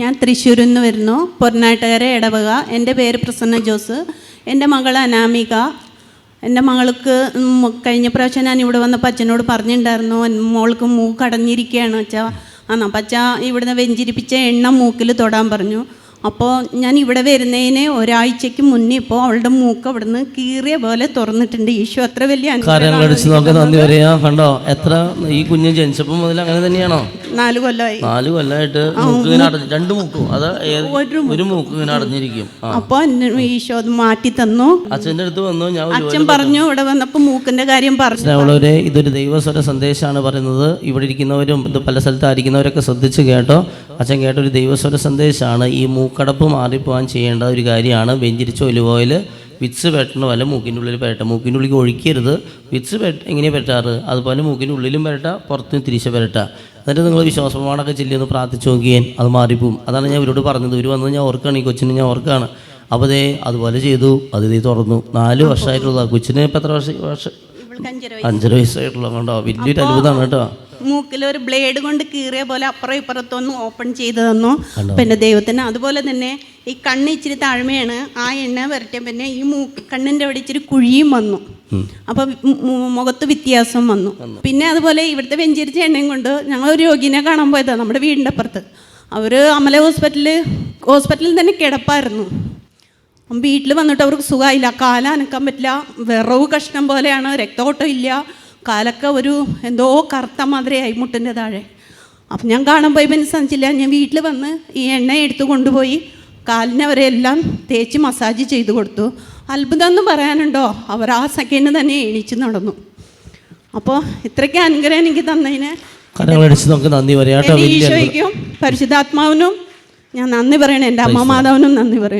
ഞാൻ തൃശ്ശൂരിൽ നിന്ന് വരുന്നു. പൊന്നാട്ടുകര ഇടവക എന്റെ പേര് പ്രസന്ന ജോസ്. എന്റെ മകൾ അനാമിക. എന്റെ മകൾക്ക് കഴിഞ്ഞ പ്രാവശ്യം ഞാൻ ഇവിടെ വന്നപ്പോൾ അച്ഛനോട് പറഞ്ഞിട്ടുണ്ടായിരുന്നു മോൾക്ക് മൂക്ക് അടഞ്ഞിരിക്കുകയാണ് അച്ഛാ. ആ പച്ച ഇവിടുന്ന് വെഞ്ചിരിപ്പിച്ച എണ്ണ മൂക്കിൽ തൊടാൻ പറഞ്ഞു. അപ്പോൾ ഞാൻ ഇവിടെ വരുന്നതിന് ഒരാഴ്ചക്ക് മുന്നേ ഇപ്പോൾ അവളുടെ മൂക്ക് അവിടുന്ന് കീറിയ പോലെ തുറന്നിട്ടുണ്ട്. ഈശോ അത്ര വലിയ അടിച്ച് നോക്കാൻ നന്ദി പറയാ. കണ്ടോ? എത്ര ഈ കുഞ്ഞ് ജനിച്ചപ്പോൾ മുതൽ അങ്ങനെ തന്നെയാണോ? നാല് കൊല്ലമായി നാല് കൊല്ലമായിട്ട് മൂക്ക് ഇങ്ങനെ അടഞ്ഞു രണ്ട് മൂക്കും. അത് ഒരു മൂക്ക്. ഇങ്ങനെ അടഞ്ഞിരിക്കും. അപ്പോൾ ഈശോ അത് മാറ്റി തന്നു. അച്ഛന്റെ അടുത്ത് വന്നു. ഞാൻ അച്ഛൻ പറഞ്ഞു ഇവിടെ വന്നപ്പോൾ മൂക്കിന്റെ കാര്യം പറഞ്ഞു. സ്നേഹമുള്ളവരെ ഇതൊരു ദൈവസ്വര സന്ദേശമാണ് പറയുന്നത്. ഇവിടെ ഇരിക്കുന്നവരും ഇത് പല സ്ഥലത്തായിരിക്കുന്നവരൊക്കെ ശ്രദ്ധിച്ച് കേട്ടോ. അച്ഛൻ കേട്ടൊരു ദൈവസ്വര സന്ദേശമാണ് ഈ മൂക്കടപ്പ് മാറിപ്പോകാൻ ചെയ്യേണ്ട ഒരു കാര്യമാണ്. വെഞ്ചിരിച്ച ഒലിവ് ഓയിൽ വിച്ച് പെട്ടണ പോലെ മൂക്കിന്റെ ഉള്ളിൽ പെരട്ടെ. മൂക്കിന്റെ ഉള്ളിൽ ഒഴിക്കരുത്. വിച്ച് പെട്ട എങ്ങനെയാണ് പെരട്ടാറ്? അതുപോലെ മൂക്കിന്റെ ഉള്ളിലും പെരട്ട പുറത്തും തിരിച്ച് പെരട്ട. എന്നിട്ട് നിങ്ങൾ വിശ്വാസപ്രമാണമൊക്കെ ചെല്ലിയൊന്ന് പ്രാർത്ഥിച്ച് നോക്കിയേൻ അത് മാറിപ്പോവും. അതാണ് ഞാൻ ഇവരോട് പറഞ്ഞത്. ഇവർ വന്നത് ഞാൻ ഓർക്കുകയാണ് ഈ കൊച്ചിന് ഞാൻ ഓർക്കുകയാണ് അപ്പോൾ അതേ അതുപോലെ ചെയ്തു. അത് ഇതേ തുറന്നു. നാല് വർഷമായിട്ടുള്ള കൊച്ചിന് ഇപ്പം എത്ര വർഷം വർഷം അഞ്ചര അഞ്ചര വയസ്സായിട്ടുള്ള കണ്ടോ വലിയൊരു അത്ഭുതമാണ് കേട്ടോ. മൂക്കിൽ ഒരു ബ്ലേഡ് കൊണ്ട് കീറിയ പോലെ അപ്പുറം ഇപ്പുറത്തൊന്ന് ഓപ്പൺ ചെയ്ത് തന്നു. പിന്നെ ദൈവത്തിന് അതുപോലെ തന്നെ ഈ കണ്ണ് ഇച്ചിരി താഴ്മയാണ്. ആ എണ്ണ വരട്ടെ പിന്നെ ഈ മൂക്ക് കണ്ണിന്റെ അവിടെ ഇച്ചിരി കുഴിയും വന്നു. അപ്പം മുഖത്ത് വ്യത്യാസം വന്നു. പിന്നെ അതുപോലെ ഇവിടുത്തെ വെഞ്ചരിച്ച എണ്ണയും കൊണ്ട് ഞങ്ങൾ ഒരു രോഗിനെ കാണാൻ പോയതാണ് നമ്മുടെ വീടിന്റെ അപ്പുറത്ത്. അവർ അമല ഹോസ്പിറ്റലിൽ ഹോസ്പിറ്റലിൽ തന്നെ കിടപ്പായിരുന്നു. വീട്ടിൽ വന്നിട്ട് അവർക്ക് സുഖമില്ല കാല അനക്കാൻ പറ്റില്ല. വിറവ് കഷ്ണം പോലെയാണ്. രക്തോട്ടം ഇല്ല. കാലൊക്കെ ഒരു എന്തോ കറുത്ത മാതിരിയായി മുട്ടിന്റെ താഴെ. അപ്പം ഞാൻ കാണുമ്പോൾ ഇവന് സഞ്ചില്ല ഞാൻ വീട്ടിൽ വന്ന് ഈ എണ്ണ എടുത്തു കൊണ്ടുപോയി കാലിനെ അവരെല്ലാം തേച്ച് മസാജ് ചെയ്ത് കൊടുത്തു. അത്ഭുതം എന്ന് പറയാനുണ്ടോ? അവർ ആ സെക്കൻഡ് തന്നെ എണീച്ച് നടന്നു. അപ്പോൾ ഇത്രയ്ക്ക് അനുഗ്രഹം എനിക്ക് തന്നതിന് പറയാം. ഈശോയ്ക്കും പരിശുദ്ധാത്മാവിനും ഞാൻ നന്ദി പറയണേ. എന്റെ അമ്മ മാതാവിനും നന്ദി പറയണം.